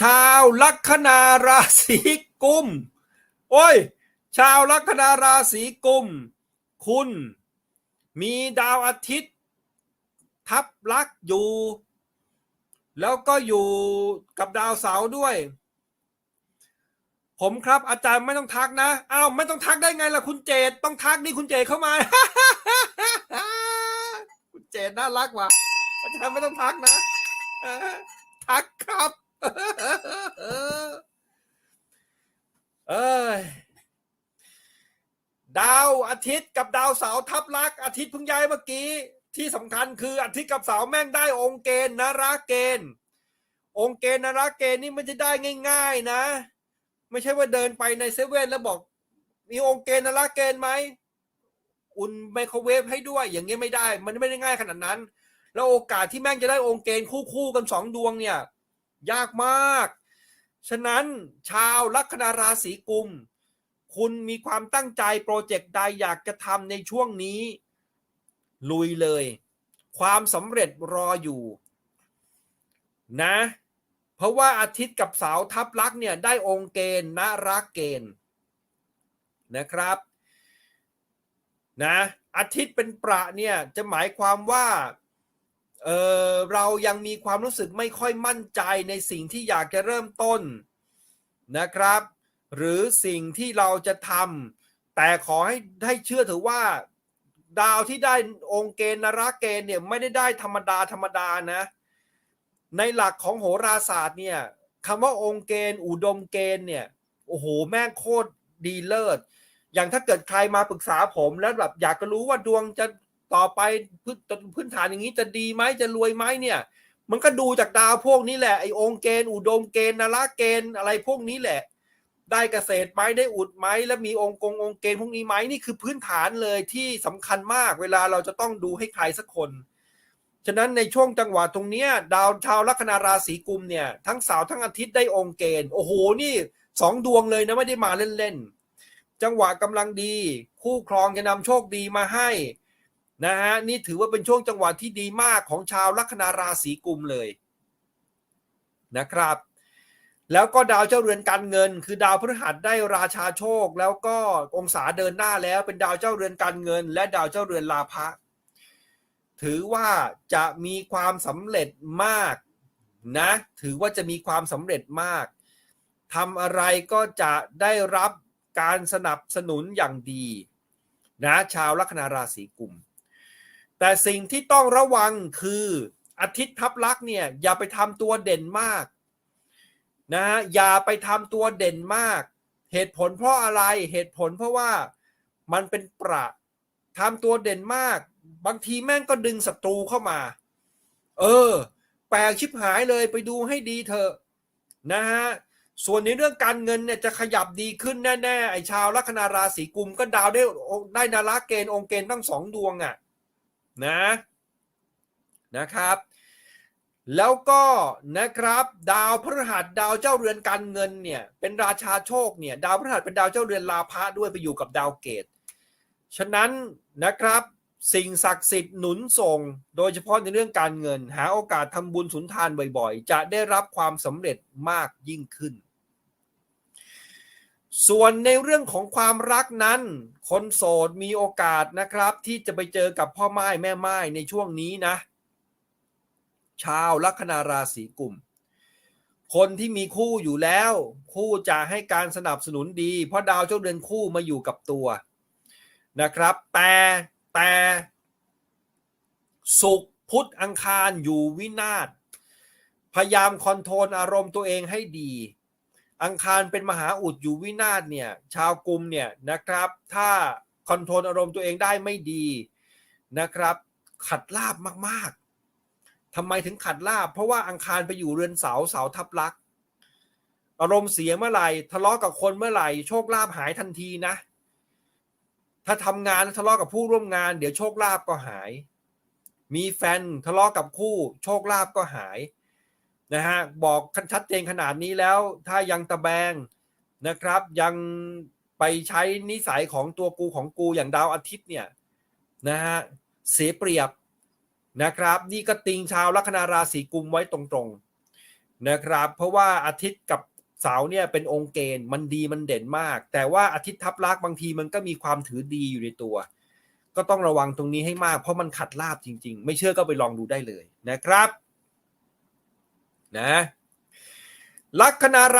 ชาวลัคนาราศีกุม โอ้ย ชาวลัคนาราศีกุม คุณ มีดาวอาทิตย์ ทับลักอยู่ แล้วก็อยู่กับดาวเสาร์ด้วย ผมครับอาจารย์ไม่ต้องทักนะ อ้าว ไม่ต้องทักได้ไงล่ะคุณเจตต้องทักนี่คุณเจตเข้ามา คุณเจตน่ารักว่ะอาจารย์ไม่ต้องทักนะ ทักครับ เอ้ยดาวอา ทิตย์กับดาวเสาร์ทับลักอาทิตย์เพิ่งย้ายเมื่อกี้ ที่สำคัญคืออาทิตย์กับเสาร์แม่งได้องค์เกณฑ์นาราเกณฑ์ องค์เกณฑ์นาราเกณฑ์นี่มันจะได้ง่าย ๆนะ ไม่ใช่ว่าเดินไปในเซเว่นแล้วบอก มีองค์เกณฑ์นาราเกณฑ์ไหมอุ่นไมโครเวฟให้ด้วย อย่างเงี้ยไม่ได้ มันไม่ได้ง่ายขนาดนั้น แล้วโอกาสที่แม่งจะได้องค์เกณฑ์คู่ๆกันสองดวงเนี่ย ยากมาก ฉะนั้นชาวลัคนาราศีกุม คุณมีความตั้งใจโปรเจกต์ใดอยากจะทำในช่วงนี้ ลุยเลย ความสำเร็จรออยู่ นะ เพราะว่าอาทิตย์กับเสาร์ทับลักเนี่ยได้องค์เกณฑ์นรักเกณฑ์นะครับ นะอาทิตย์เป็นประเนี่ยจะหมายความว่าเออเรายังมีความรู้สึกไม่ค่อยมั่นใจในสิ่งที่อยากจะเริ่มต้นนะครับ หรือสิ่งที่เราจะทำแต่ขอให้ให้เชื่อถือว่า ดาวที่ได้องค์เกณฑ์นราเกณฑ์เนี่ยไม่ได้ได้ธรรมดาธรรมดานะ ในหลักของโหราศาสตร์เนี่ยคำว่าองค์เกณฑ์ อุดมเกณฑ์เนี่ยโอ้โหแม่งโคตรดีเลิศอย่างถ้าเกิดใครมาปรึกษาผมแล้วแบบอยากจะรู้ว่าดวงจะต่อไปพื้นพื้นฐานอย่างนี้จะดีไหมจะรวยไหมเนี่ย มันก็ดูจากดาวพวกนี้แหละไอ้องเกณฑ์อุดมเกณฑ์นราเกณฑ์อะไรพวกนี้แหละ ได้เกษตรไหมได้อุดไหมแล้วมีองค์กงองค์เกณฑ์พวกนี้ไหมนี่คือพื้นฐานเลยที่สำคัญมากเวลาเราจะต้องดูให้ใครสักคน ฉะนั้นในช่วงจังหวะตรงเนี้ย ดาวชาวลัคนาราศีกุมเนี่ย ทั้งสาร์ทั้งอาทิตย์ได้องค์เกณฑ์โอ้โหนี่สองดวงเลยนะไม่ได้มาเล่นๆจังหวะกำลังดี คู่ครองจะนำโชคดีมาให้นะฮะนี่ถือว่าเป็นช่วงจังหวะที่ดีมากของชาวลัคนาราศีกุมเลยนะครับ แล้วก็ดาวเจ้าเรือนการเงิน คือดาวพฤหัสได้ราชาโชค แล้วก็องศาเดินหน้าแล้วเป็นดาวเจ้าเรือนการเงิน และดาวเจ้าเรือนลาภะถือว่าจะมีความสำเร็จมากนะ ถือว่าจะมีความสำเร็จมากทำอะไรก็จะได้รับการสนับสนุนอย่างดีนะชาวลัคนาราศีกุม แต่สิ่งที่ต้องระวังคืออาทิตย์ทับลักษ์เนี่ยอย่าไปทำตัวเด่นมาก นะฮะอย่าไปทำตัวเด่นมาก เหตุผลเพราะอะไรเหตุผลเพราะว่ามันเป็นประทำตัวเด่นมาก บางทีแม่งก็ดึงศัตรูเข้ามา เออ แปลกชิบหายเลยไปดูให้ดีเถอะนะฮะส่วนในเรื่องการเงินเนี่ยจะขยับดีขึ้นแน่ๆไอ้ชาวลัคนาราศีกุมก็ดาวได้ได้นาราเกณฑ์องค์เกณฑ์ตั้งสองดวงอะ่ะนะนะครับ แล้วก็นะครับดาวพฤหัสดาวเจ้าเรือนการเงินเนี่ยเป็นราชาโชคเนี่ยดาวพฤหัสเป็นดาวเจ้าเรือนลาภะด้วยไปอยู่กับดาวเกต ฉะนั้นนะครับสิ่งศักดิ์สิทธิ์หนุนส่ง โดยเฉพาะในเรื่องการเงิน หาโอกาสทำบุญสุนทานบ่อยๆ จะได้รับความสำเร็จมากยิ่งขึ้น ส่วนในเรื่องของความรักนั้น คนโสดมีโอกาสนะครับที่จะไปเจอกับพ่อไม้แม่ไม้ในช่วงนี้นะ ชาวลัคนาราศีกุม คนที่มีคู่อยู่แล้ว คู่จะให้การสนับสนุนดี เพราะดาวเจ้าเรือนคู่มาอยู่กับตัวนะครับ แต่แต่สุขพุธอังคารอยู่วินาศพยายามคอนโทรลอารมณ์ตัวเองให้ดี อังคารเป็นมหาอุดอยู่วินาศเนี่ยชาวกลุ่มเนี่ยนะครับ ถ้าคอนโทรลอารมณ์ตัวเองได้ไม่ดีนะครับ ขัดลาบมาก ทำไมถึงขัดลาบ เพราะว่าอังคารไปอยู่เรือนเสาเสาทับลัก อารมณ์เสียเมื่อไหร่ทะเลาะกับคนเมื่อไหร่โชคลาภหายทันทีนะ ถ้าทำงานทะเลาะกับผู้ร่วมงาน เดี๋ยวโชคลาภก็หาย มีแฟนทะเลาะกับคู่ โชคลาภก็หายนะฮะบอกชัดเจนขนาดนี้แล้ว ถ้ายังตะแบงนะครับ ยังไปใช้นิสัยของตัวกูของกูอย่างดาวอาทิตย์เนี่ยนะฮะเสียเปรียบ นะครับ นี่ก็ติงชาวลัคนาราศีกุมไว้ตรงๆนะครับ เพราะว่าอาทิตย์กับเสาเนี่ยเป็นองค์เกณฑ์มันดีมันเด่นมาก แต่ว่าอาทิตย์ทับลักบางทีมันก็มีความถือดีอยู่ในตัว ก็ต้องระวังตรงนี้ให้มาก เพราะมันขัดลาบจริง ๆ ไม่เชื่อก็ไปลองดูได้เลยนะครับ นะลัคนารา